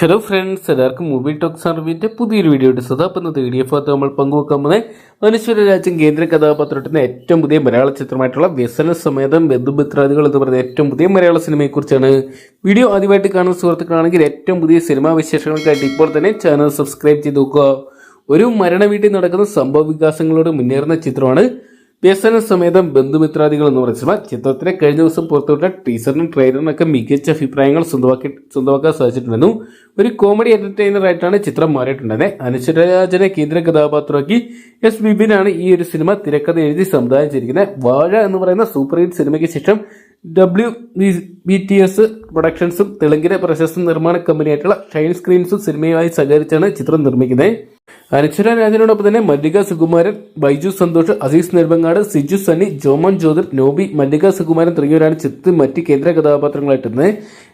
Hello friends എല്ലാവർക്കും movie talk സർവീന്റെ പുതിയൊരു വീഡിയോ സദാ അപ്പം ഇന്നത്തെ വീഡിയോ ഭാഗത്ത് നമ്മൾ പങ്കുവെക്കാൻ പോകുന്നത് മനുഷ്യര രാജ്യം കേന്ദ്ര കഥാപാത്രത്തിന്റെ ഏറ്റവും പുതിയ മലയാള ചിത്രമായിട്ടുള്ള വ്യസന സമേതം ബന്ധുമിത്രാദികൾ എന്ന് പറയുന്ന ഏറ്റവും പുതിയ മലയാള സിനിമയെക്കുറിച്ചാണ് വീഡിയോ ആദ്യമായിട്ട് കാണുന്ന സുഹൃത്തുക്കളാണെങ്കിൽ ഏറ്റവും പുതിയ സിനിമാ വിശേഷങ്ങൾക്കായിട്ട് ഇപ്പോൾ തന്നെ ചാനൽ സബ്സ്ക്രൈബ് ചെയ്ത് നോക്കുക. ഒരു മരണ വീട്ടിൽ നടക്കുന്ന സംഭവ വികാസങ്ങളോട് മുന്നേറുന്ന ചിത്രമാണ് വ്യസന സമേതം ബന്ധുമിത്രാദികൾ എന്ന് പറയുന്ന സിനിമ. ചിത്രത്തിന് കഴിഞ്ഞ ദിവസം പുറത്തുവിട്ട ടീസറിനും ട്രെയിലറിനും ഒക്കെ മികച്ച അഭിപ്രായങ്ങൾ സ്വന്തമാക്കി സ്വന്തമാക്കാൻ സാധിച്ചിട്ടുണ്ടെന്നും ഒരു കോമഡി എന്റർടൈനർ ആയിട്ടാണ് ചിത്രം മാറിയിട്ടുണ്ടായത് അനുശ്വരരാജനെ കേന്ദ്ര കഥാപാത്രമാക്കി എസ് ബിബിനാണ് ഈ ഒരു സിനിമ തിരക്കഥ എഴുതി സംവിധാനം ചെയ്തിരിക്കുന്നത് വാഴ എന്ന് പറയുന്ന സൂപ്പർ ഹിറ്റ് സിനിമയ്ക്ക് ശേഷം ഡബ്ല്യു ബി ടി എസ് പ്രൊഡക്ഷൻസും തെലുങ്കിലെ പ്രശസ്ത നിർമ്മാണ കമ്പനിയായിട്ടുള്ള ഷൈൻ സ്ക്രീൻസും സിനിമയുമായി സഹകരിച്ചാണ് ചിത്രം നിർമ്മിക്കുന്നത് അനശ്വര രാജനോടൊപ്പം തന്നെ മല്ലിക സുകുമാരൻ ബൈജു സന്തോഷ് അസീസ് നെടുമ്പങ്ങാട് സിജു സണ്ണി ജോമൻ ജ്യോതിർ നോബി മല്ലിക സുകുമാരൻ തുടങ്ങിയവരാണ് ചിത്ത് മറ്റ് കേന്ദ്ര കഥാപാത്രങ്ങളായിട്ടുന്നത്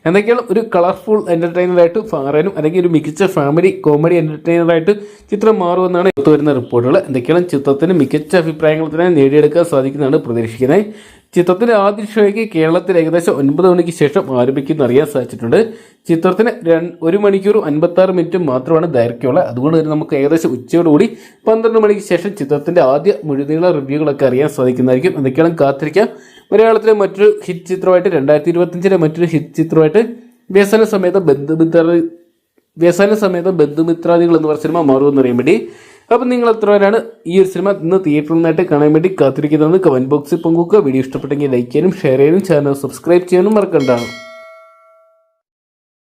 എന്തൊക്കെയാണ് ഒരു കളർഫുൾ എന്റർടൈനറായിട്ട് മാറാനും അല്ലെങ്കിൽ ഒരു മികച്ച ഫാമിലി കോമഡി എന്റർടൈനറായിട്ട് ചിത്രം മാറുമെന്നാണ് പുറത്തു വരുന്ന റിപ്പോർട്ടുകൾ. എന്തൊക്കെയാണ് ചിത്രത്തിന് മികച്ച അഭിപ്രായങ്ങൾ തന്നെ നേടിയെടുക്കാൻ സാധിക്കുന്നതാണ് പ്രതീക്ഷിക്കുന്നത്. ചിത്രത്തിന്റെ ആദ്യ ഷോയ്ക്ക് കേരളത്തിൽ ഏകദേശം ഒൻപത് മണിക്ക് ശേഷം ആരംഭിക്കുന്ന അറിയാൻ സാധിച്ചിട്ടുണ്ട്. ചിത്രത്തിന് ഒരു മണിക്കൂർ അൻപത്തി ആറ് മിനിറ്റ് മാത്രമാണ് ദൈർഘ്യമുള്ളത്. അതുകൊണ്ട് തന്നെ നമുക്ക് ഏകദേശം ഉച്ചയോടുകൂടി പന്ത്രണ്ട് മണിക്ക് ശേഷം ചിത്രത്തിന്റെ ആദ്യ മുഴുനീള റിവ്യൂകളൊക്കെ അറിയാൻ സാധിക്കുന്നതായിരിക്കും. എന്തൊക്കെയാണ് കാത്തിരിക്കാം. മലയാളത്തിലെ മറ്റൊരു ഹിറ്റ് ചിത്രമായിട്ട് രണ്ടായിരത്തി ഇരുപത്തിയഞ്ചിലെ മറ്റൊരു ഹിറ്റ് ചിത്രമായിട്ട് വ്യസന സമേത ബന്ധുമിത്ര വ്യസന സമേത ബന്ധുമിത്രാദികൾ എന്ന് പറഞ്ഞ സിനിമ മാറുമെന്ന് അറിയാൻ വേണ്ടി അപ്പം നിങ്ങൾ എത്ര പേരാണ് ഈ ഒരു സിനിമ ഇന്ന് തിയേറ്ററിൽ നിന്നായിട്ട് കാണാൻ വേണ്ടി കാത്തിരിക്കുന്നത് കമന്റ് ബോക്സിൽ പങ്കുവെക്കുക. വീഡിയോ ഇഷ്ടപ്പെട്ടെങ്കിൽ ലൈക്ക് ചെയ്യാനും ഷെയർ ചെയ്യാനും ചാനൽ സബ്സ്ക്രൈബ് ചെയ്യാനും മറക്കണ്ടാണ്